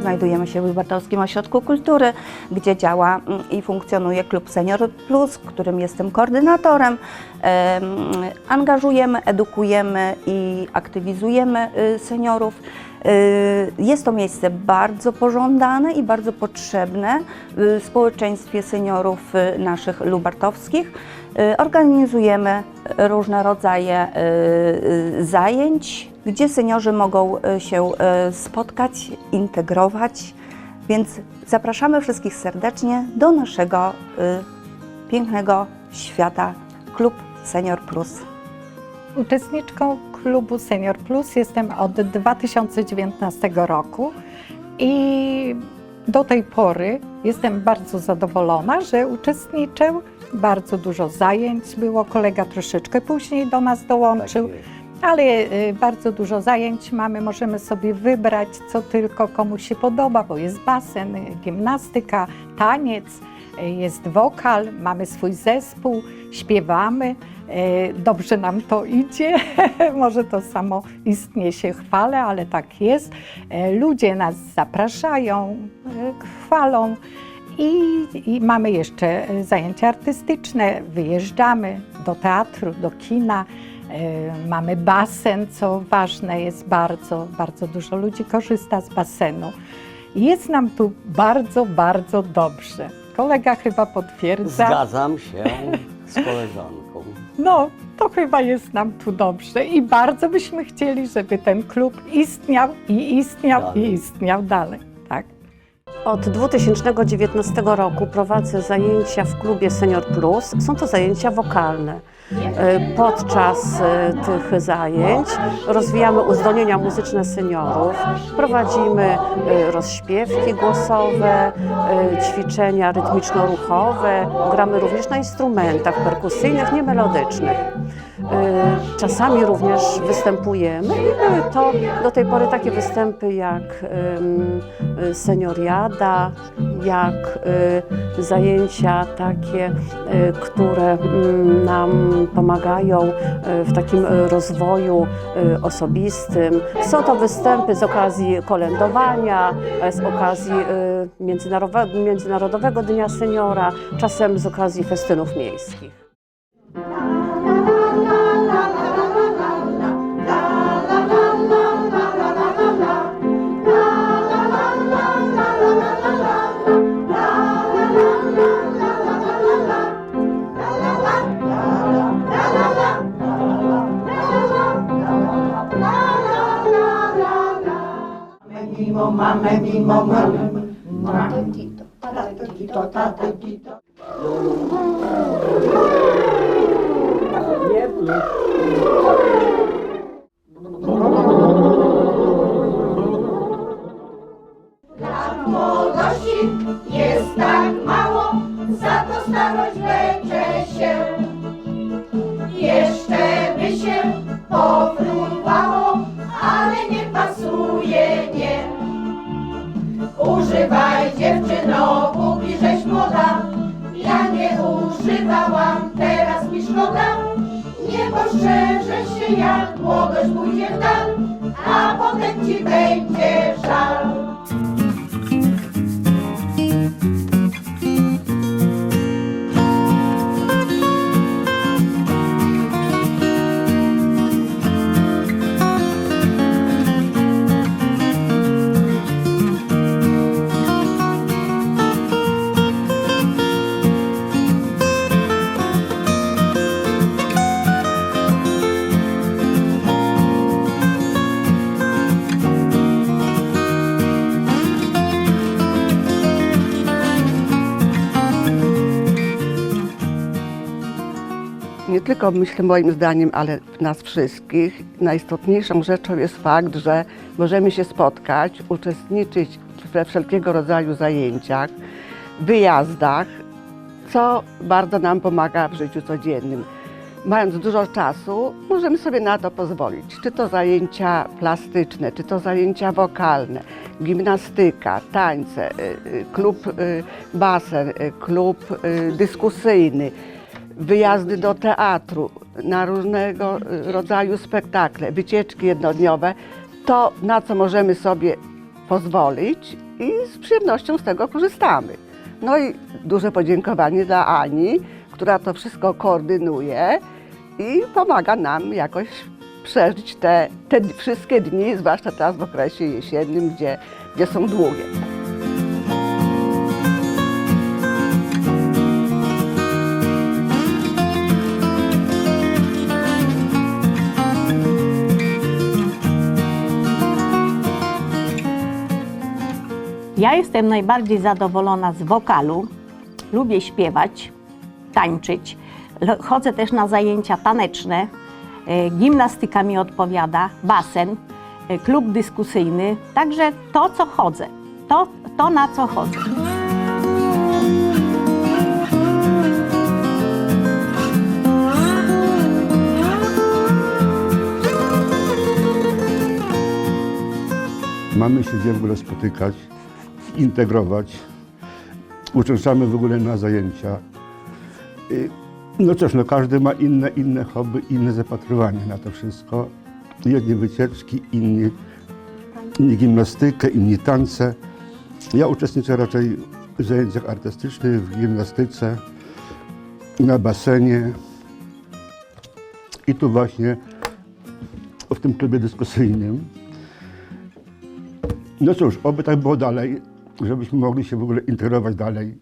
Znajdujemy się w Lubartowskim Ośrodku Kultury, gdzie działa mm, i funkcjonuje Klub Senior Plus, którym jestem koordynatorem. Em, Angażujemy, edukujemy i aktywizujemy y, seniorów. Y, Jest to miejsce bardzo pożądane i bardzo potrzebne w społeczeństwie seniorów y, naszych lubartowskich. Y, Organizujemy różne rodzaje y, y, zajęć, gdzie seniorzy mogą y, się y, spotkać, integrować, więc zapraszamy wszystkich serdecznie do naszego y, pięknego świata Klub Senior Plus. Uczestniczką klubu Senior Plus jestem od 2019 roku i do tej pory jestem bardzo zadowolona, że uczestniczę. Bardzo dużo zajęć było, kolega troszeczkę później do nas dołączył, ale y, bardzo dużo zajęć mamy. Możemy sobie wybrać, co tylko komu się podoba, bo jest basen, gimnastyka, taniec, jest wokal, mamy swój zespół, śpiewamy. E, Dobrze nam to idzie, może to samo istnie się chwalę, ale tak jest. E, Ludzie nas zapraszają, e, chwalą i, i mamy jeszcze zajęcia artystyczne. Wyjeżdżamy do teatru, do kina. Mamy basen, co ważne jest bardzo, bardzo dużo ludzi korzysta z basenu. Jest nam tu bardzo, bardzo dobrze. Kolega chyba potwierdza. Zgadzam się z koleżanką. No, to chyba jest nam tu dobrze i bardzo byśmy chcieli, żeby ten klub istniał i istniał Dalej. i istniał dalej. Od 2019 roku prowadzę zajęcia w klubie Senior Plus. Są to zajęcia wokalne. E, Podczas e, tych zajęć rozwijamy uzdolnienia muzyczne seniorów, prowadzimy e, rozśpiewki głosowe, ćwiczenia rytmiczno-ruchowe, gramy również na instrumentach perkusyjnych, niemelodycznych. E, Czasami również występujemy i były to do tej pory takie występy jak y, senioriada, jak zajęcia takie, które nam pomagają w takim rozwoju osobistym. Są to występy z okazji kolędowania, e, z okazji Międzynarodowe- Międzynarodowego Dnia Seniora, czasem z okazji festynów miejskich. Tatito, tatito. Nie plus. Lat młodości jest tak mało, za to starość Używaj dziewczyno, póki żeś młoda. Ja nie używałam, teraz mi szkoda. Nie postrzeże się, jak młodość pójdzie w dal, a potem ci będzie żal. Nie tylko myślę moim zdaniem, ale nas wszystkich, najistotniejszą rzeczą jest fakt, że możemy się spotkać, uczestniczyć we wszelkiego rodzaju zajęciach, wyjazdach, co bardzo nam pomaga w życiu codziennym. Mając dużo czasu, możemy sobie na to pozwolić. Czy to zajęcia plastyczne, czy to zajęcia wokalne. gimnastyka, tańce, y, y, klub y, basen, klub dyskusyjny, wyjazdy do teatru, na różnego y, rodzaju spektakle, wycieczki jednodniowe, to na co możemy sobie pozwolić i z przyjemnością z tego korzystamy. No i duże podziękowanie dla Ani, która to wszystko koordynuje i pomaga nam jakoś przeżyć te, te wszystkie dni, zwłaszcza teraz w okresie jesiennym, gdzie, gdzie są długie. Ja jestem najbardziej zadowolona z wokalu. Lubię śpiewać, tańczyć. Chodzę też na zajęcia taneczne. E, Gimnastyka mi odpowiada, basen, e, klub dyskusyjny. Także to, co chodzę, to, to na co chodzę. Mamy się gdzie w ogóle spotykać, integrować. Uczęszczamy w ogóle na zajęcia. No cóż, no każdy ma inne, inne hobby, inne zapatrywanie na to wszystko. Jedni wycieczki, inni, inni gimnastykę, inni tance. Ja uczestniczę raczej w zajęciach artystycznych, w gimnastyce, na basenie. I tu właśnie w tym klubie dyskusyjnym. No cóż, oby tak było dalej, żebyśmy mogli się w ogóle integrować dalej